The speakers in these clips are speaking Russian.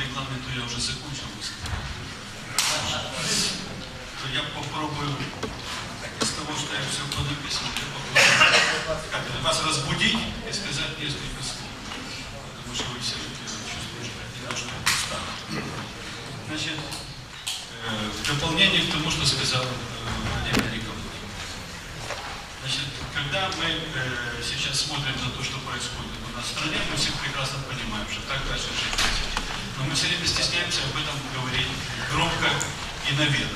регламенту я уже закончил. То я попробую из того, что я все понаписал, я попробую вас разбудить и сказать несколько слов. Потому что вы все чувствуете, немножко устали. Значит, в дополнение к тому, что сказал Владимир Николаевич. Значит, когда мы сейчас смотрим на то, что происходит у нас в стране, мы все прекрасно понимаем, что так дальше жить нельзя. Но мы все время стесняемся об этом говорить громко и наверх.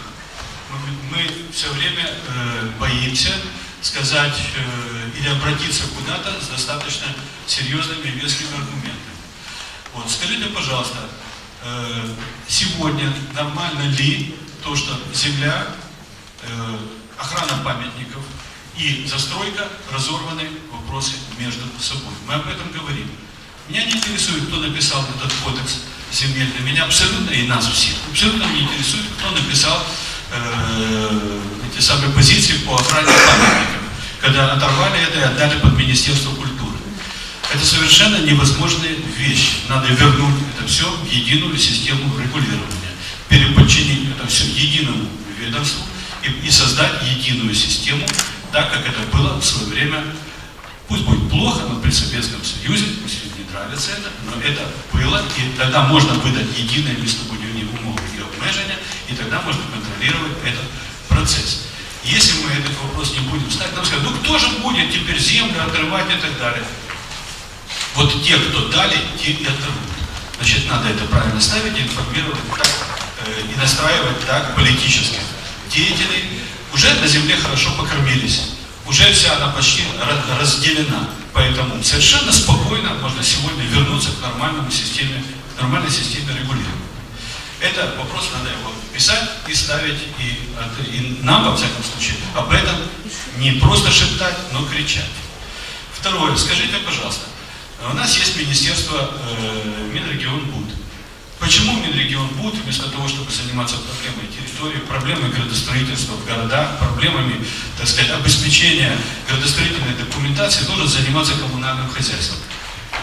Мы, мы все время э, боимся сказать э, или обратиться куда-то с достаточно серьезными и вескими аргументами. Вот, скажите, пожалуйста, э, сегодня нормально ли то, что земля, э, охрана памятников и застройка разорваны вопросы между собой? Мы об этом говорим. Меня не интересует, кто написал этот кодекс земельный. Меня абсолютно, и нас всех, абсолютно не интересует, кто написал э, эти самые позиции по охране памятников, когда оторвали это и отдали под Министерство культуры. Это совершенно невозможные вещи. Надо вернуть это все в единую систему регулирования, переподчинить это все единому ведомству и, и создать единую систему, так как это было в свое время, пусть будет плохо, но при Советском Союзе, пусть не нравится это, но это было, и тогда можно выдать единое местобудівні умови и обмеження, и тогда можно контролировать этот процесс. Если мы этот вопрос не будем ставить, нам скажут, ну кто же будет теперь землю отрывать и так далее. Вот те, кто дали, те и оторвут. Значит, надо это правильно ставить, информировать так, э, и настраивать так политических деятелей. Уже на земле хорошо покормились. Уже вся она почти разделена. Поэтому совершенно спокойно можно сегодня вернуться к нормальному системе, нормальной системе регулирования. Это вопрос надо его писать и ставить, и, и нам, во всяком случае, об этом не просто шептать, но кричать. Второе, скажите, пожалуйста, у нас есть Министерство э, Минрегионбуд. Почему Минрегионбуд, вместо того, чтобы заниматься проблемой территории, проблемой градостроительства в городах, проблемами, так сказать, обеспечения градостроительной документации, должен заниматься коммунальным хозяйством?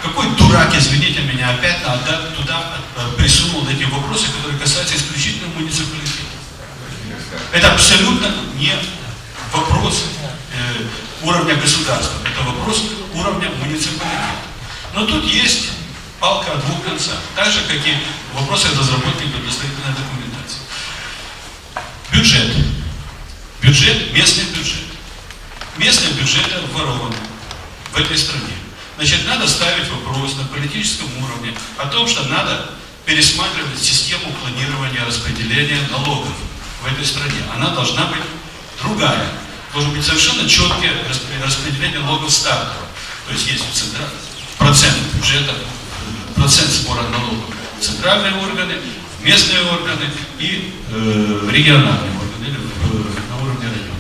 Какой дурак, извините меня, опять надо туда э, присунул эти вопросы, которые касаются исключительно муниципалитета? Это абсолютно не вопрос э, уровня государства, это вопрос уровня муниципалитета. Но тут есть палка о двух концах, так же, как и вопросы разработки градостроительной документации. Бюджет. Бюджет, местный бюджет. Местные бюджеты обворованы в этой стране. Значит, надо ставить вопрос на политическом уровне о том, что надо пересматривать систему планирования распределения налогов в этой стране. Она должна быть другая. Должно быть совершенно четкое распре- распределение налогов стартового. То есть есть центра- процент бюджета, процент сбора налогов центральные органы, местные органы и э, региональные органы или, э, на уровне района.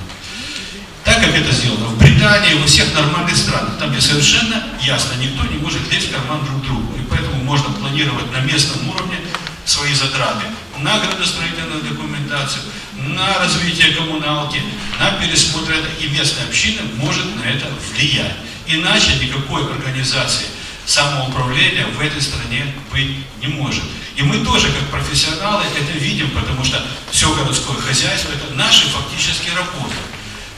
Так как это сделано в Британии, во всех нормальных странах, там где совершенно ясно, никто не может лезть в карман друг другу. И поэтому можно планировать на местном уровне свои затраты на градостроительную документацию, на развитие коммуналки, на пересмотр это, и местная община может на это влиять. Иначе никакой организации самоуправления в этой стране быть не может. И мы тоже, как профессионалы, это видим, потому что все городское хозяйство – это наши фактически работы.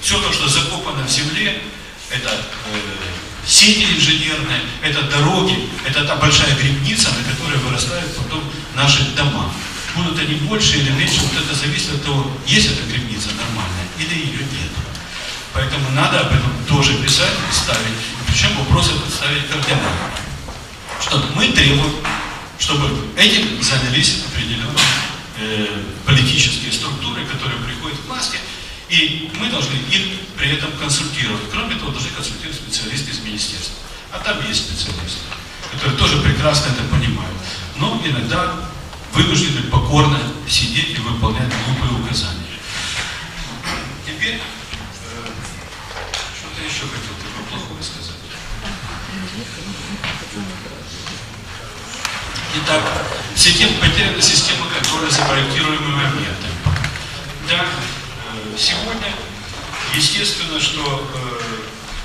Все то, что закопано в земле, это э, сети инженерные, это дороги, это та большая грибница, на которой вырастают потом наши дома. Будут они больше или меньше, вот это зависит от того, есть эта грибница нормальная или ее нет. Поэтому надо об этом тоже писать ставить. Причем вопрос этот ставить требуем, чтобы этим занялись определенные э, политические структуры, которые приходят к власти, и мы должны их при этом консультировать. Кроме того, должны консультировать специалисты из министерства. А там есть специалисты, которые тоже прекрасно это понимают. Но иногда вынуждены покорно сидеть и выполнять глупые указания. Теперь, э, что-то еще хотел такое плохое сказать. Итак, система, потеряна система контроля за проектируемыми объектами. Да, э, сегодня, естественно, что э,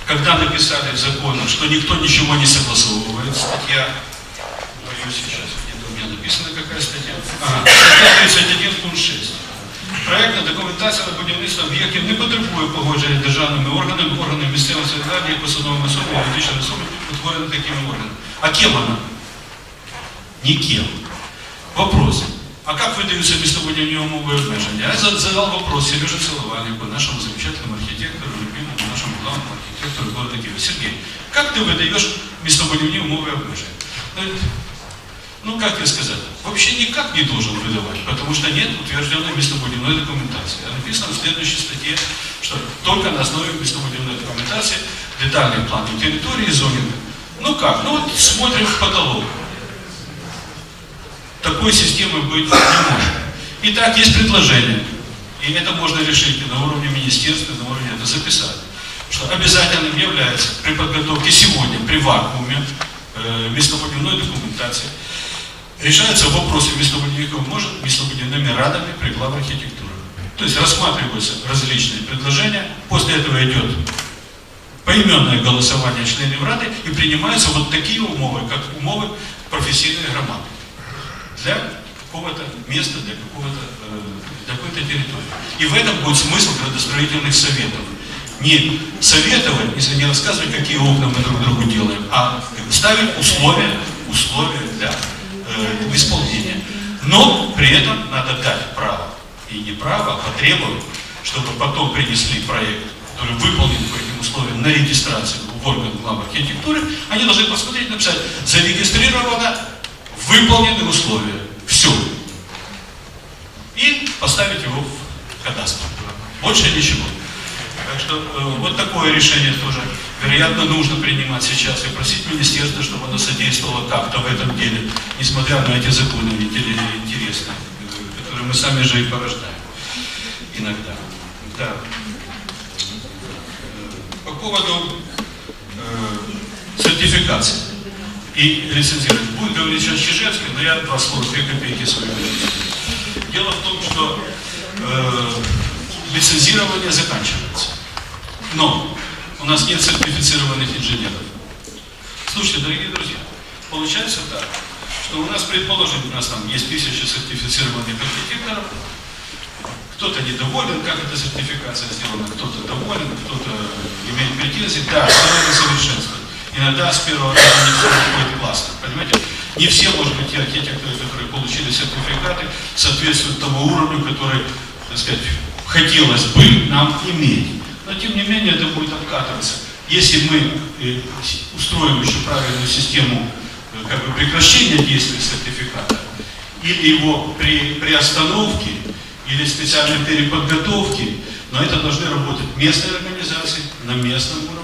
когда написали в законе, что никто ничего не согласовывает, статья, ее сейчас. Где-то у меня написано, какая статья. Ага, стаття 31, пункт 6. Проектна документація на будівництво об'єктів не потребує погодження державними органами, органами місцевого самоврядування і посадовими особами, юридичними особами, утвореними такими органами. А кем она? Никем. Вопрос. А как выдаются местобудівні умови і обмеження? Я за- задал вопрос Сереже Целовальнику, нашему замечательному архитектору, любимому нашему главному архитектору города Киева. Сергей, как ты выдаешь местобудівні умови і обмеження? Ну, ну, как тебе сказать, вообще никак не должен выдавать, потому что нет утвержденной местобудивной документации. А написано в следующей статье, что только на основе местобудивной документации детальный план территории и зонинга. Ну как? Ну вот смотрим в потолок. Такой системы быть не может. Итак, есть предложение. И это можно решить на уровне министерства, на уровне это записать. Что обязательным является при подготовке сегодня, при вакууме, э, местобудивной документации, решаются вопросы местобудивников, может, местобудивными радами при архитектуры. То есть рассматриваются различные предложения, после этого идет поименное голосование членов Рады и принимаются вот такие умовы, как умовы профессийной громады для какого-то места, для какого-то э, для какой-то территории. И в этом будет смысл градостроительных советов. Не советовать, если не рассказывать, какие окна мы друг другу делаем, а ставить условия, условия для э, исполнения. Но при этом надо дать право, и не право, а потребовать, чтобы потом принесли проект, который выполнен по этим условиям на регистрацию в орган главы архитектуры, они должны посмотреть, написать, зарегистрировано, выполнены условия. Все. И поставить его в кадастр. Больше ничего. Так что э, вот такое решение тоже, вероятно, нужно принимать сейчас и просить министерство, чтобы оно содействовало как-то в этом деле, несмотря на эти законы интер- интересные, которые мы сами же и порождаем иногда. Да. Э, По поводу э, сертификации и лицензирования. Будет говорить сейчас Чижевский, но я два слова, две копейки свои. Дело в том, что э, лицензирование заканчивается. Но у нас нет сертифицированных инженеров. Слушайте, дорогие друзья, получается так, что у нас, предположим, у нас там есть тысяча сертифицированных архитекторов, кто-то недоволен, как эта сертификация сделана, кто-то доволен, кто-то имеет претензии. Да, надо совершенствовать. Иногда с первого раза не будет классно. Понимаете? Не все, может быть, те архитекторы, которые получили сертификаты, соответствуют тому уровню, который, так сказать, хотелось бы нам иметь. Но, тем не менее, это будет откатываться. Если мы э, устроим еще правильную систему э, как бы прекращения действия сертификата, или его при, при остановке, или специальной переподготовке, но это должны работать местные организации на местном уровне,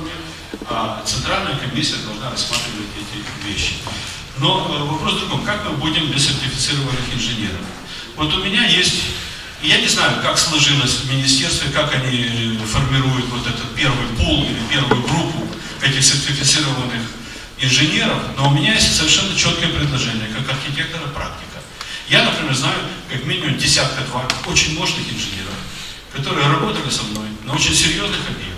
а центральная комиссия должна рассматривать эти вещи. Но э, вопрос в другом, как мы будем без сертифицированных инженеров? Вот у меня есть, я не знаю, как сложилось в министерстве, как они э, формируют вот этот первый пул или первую группу этих сертифицированных инженеров, но у меня есть совершенно четкое предложение, как архитектора практика. Я, например, знаю как минимум десятка-два очень мощных инженеров, которые работали со мной на очень серьезных объектах,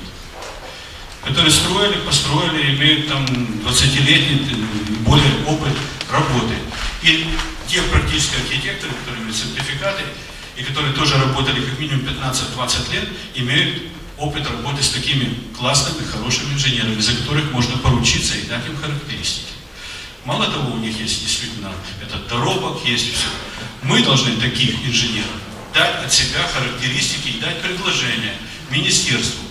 которые строили, построили, имеют там 20-летний э, более опыт работы. И те практические архитекторы, которые имеют сертификаты, и которые тоже работали как минимум 15-20 лет, имеют опыт работы с такими классными, хорошими инженерами, за которых можно поручиться и дать им характеристики. Мало того, у них есть действительно этот доробок, есть все. Мы должны таких инженеров дать от себя характеристики и дать предложение министерству.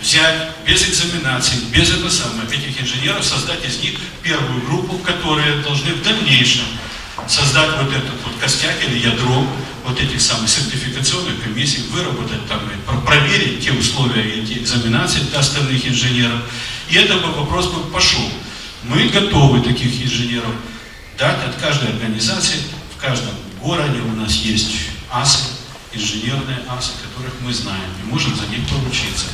Взять без экзаменаций, без этого самого, этих инженеров, создать из них первую группу, которые должны в дальнейшем создать вот этот вот костяк или ядро вот этих самых сертификационных комиссий, выработать там, и про- проверить те условия и эти экзаменации для остальных инженеров. И это бы вопрос бы пошел. Мы готовы таких инженеров дать от каждой организации, в каждом городе у нас есть асы, инженерные асы, которых мы знаем, и можем за них поручиться.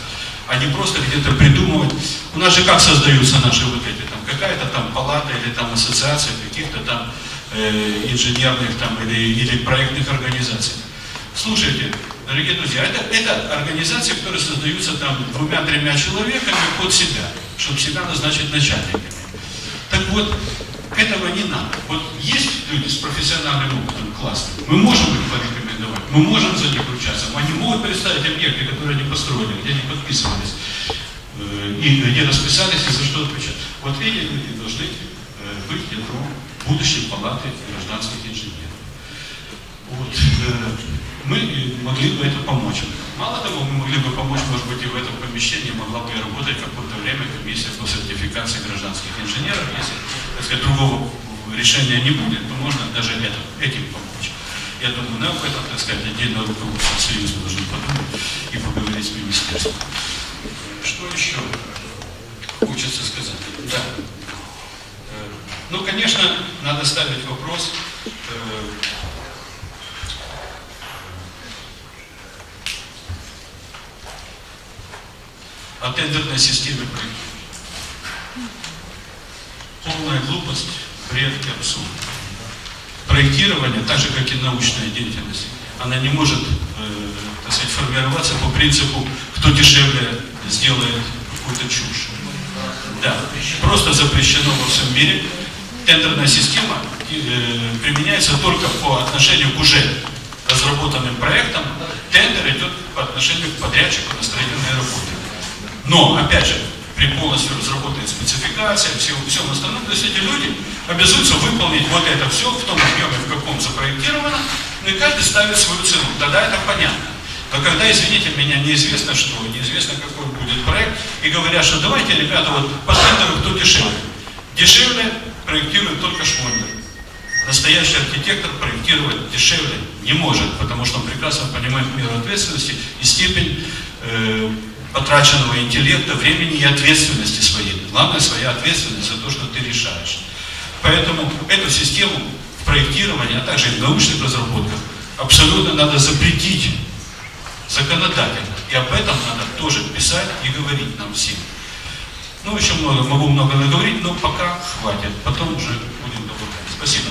А не просто где-то придумывать. У нас же как создаются наши вот эти, там, какая-то там палата или там ассоциация каких-то там э, инженерных там или, или проектных организаций. Слушайте, дорогие друзья, это, это организации, которые создаются там двумя-тремя человеками под себя, чтобы себя назначить начальниками. Так вот, этого не надо. Вот есть люди с профессиональным опытом, классно. Мы можем их порекомендовать, мы можем за них ручаться. Они могут представить объекты, которые они построили, где они подписывались, э, и где расписались, и за что отвечать. Вот эти люди должны э, быть ядром будущей палаты гражданских инженеров. Вот, э, мы могли бы это помочь. Мало того, мы могли бы помочь, может быть, и в этом помещении могла бы и работать какое-то время комиссия по сертификации гражданских инженеров. Если, так сказать, другого решения не будет, то можно даже это, этим помочь. Я думаю, на об этом, так сказать, отдельно руководство Союза должны подумать и поговорить с министерством. Что еще хочется сказать? Да. Э, Ну, конечно, надо ставить вопрос, э, о тендерной системе проектирования. Полная глупость, бред и абсурд. Проектирование, так же как и научная деятельность, она не может, э, так сказать, формироваться по принципу, кто дешевле сделает какую-то чушь. Да, просто запрещено во всем мире. Тендерная система э, применяется только по отношению к уже разработанным проектам. Тендер идет по отношению к подрядчику на строительные работы. Но, опять же, при полностью разработанной спецификации, всем, всем остальном, то есть эти люди обязуются выполнить вот это все в том объеме, в каком запроектировано, ну и каждый ставит свою цену. Тогда это понятно. Но когда, извините меня, неизвестно что, неизвестно какой будет проект, и говорят, что давайте, ребята, вот по тендеру кто дешевле. Дешевле проектирует только Швондер. Настоящий архитектор проектировать дешевле не может, потому что он прекрасно понимает меру ответственности и степень э, потраченного интеллекта, времени и ответственности своей. Главное, своя ответственность за то, что ты решаешь. Поэтому эту систему в проектировании, а также и в научных разработках абсолютно надо запретить законодательно. И об этом надо тоже писать и говорить нам всем. Ну, еще много, могу много наговорить, но пока хватит. Потом уже будем добавлять. Спасибо.